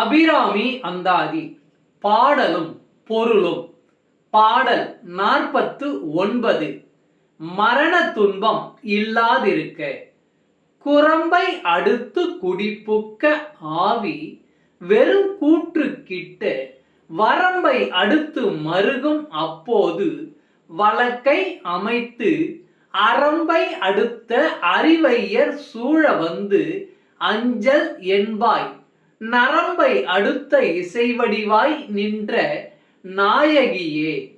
அபிராமி அந்தாதி. பாடலும் பொருளும். பாடல் நாற்பத்து ஒன்பது. மரண துன்பம் இல்லாதிருக்க. குரம்பை அடுத்து குடிப்புக்க ஆவி. வெறும் கூற்று கிட்ட வரம்பை அடுத்து மருகும் அப்போது வழக்கை அமைத்து அரம்பை அடுத்த அறிவையர் சூழ வந்து அஞ்சல் என்பாய். நரம்பை அடுத்த இசைவடிவாய் நின்ற நாயகியே.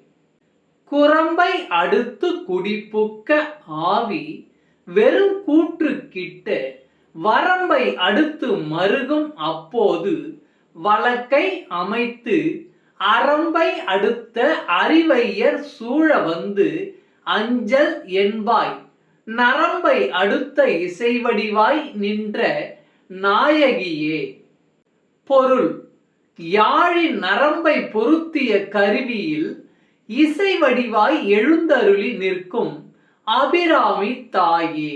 குரம்பை அடுத்து குடிப்புக்க ஆவி வெறும் கூற்று கிட்ட வரம்பை அடுத்து மருகும் அப்போது வழக்கை அமைத்து அரம்பை அடுத்த அறிவையர் சூழ வந்து அஞ்சல் என்பாய். நரம்பை அடுத்த இசைவடிவாய் நின்ற நாயகியே. பொருள். யாழின் நரம்பை பொருத்திய கருவியில் இசை வடிவாய் எழுந்தருளி நிற்கும் அபிராமி தாயே.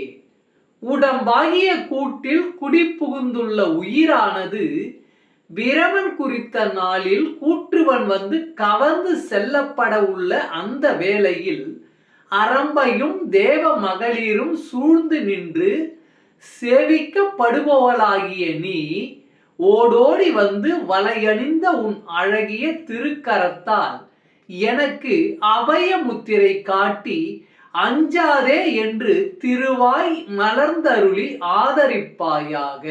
உடம்பாகிய கூட்டில் குடிபுகுந்துள்ள உயிரானது பிரமன் குறித்த நாளில் கூற்றுவன் வந்து கவர்ந்து செல்லப்பட உள்ள அந்த வேளையில் அரம்பையும் தேவ மகளிரும் சூழ்ந்து நின்று சேவிக்கப்படுபவளாகிய நீ ஓடோடி வந்து வலையணிந்த உன் அழகிய திருக்கரத்தால் எனக்கு அபய முத்திரை காட்டி அஞ்சாதே என்று திருவாய் மலர்ந்தருளி ஆதரிப்பாயாக.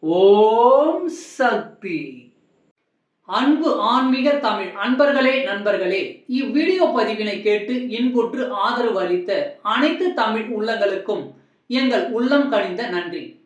ஓம் சக்தி. அன்பு ஆன்மீக தமிழ் அன்பர்களே நண்பர்களே இவ்வீடியோ பதிவினை கேட்டு இன்புற்று ஆதரவு அளித்த அனைத்து தமிழ் உள்ளங்களுக்கும் எங்கள் உள்ளம் கனிந்த நன்றி.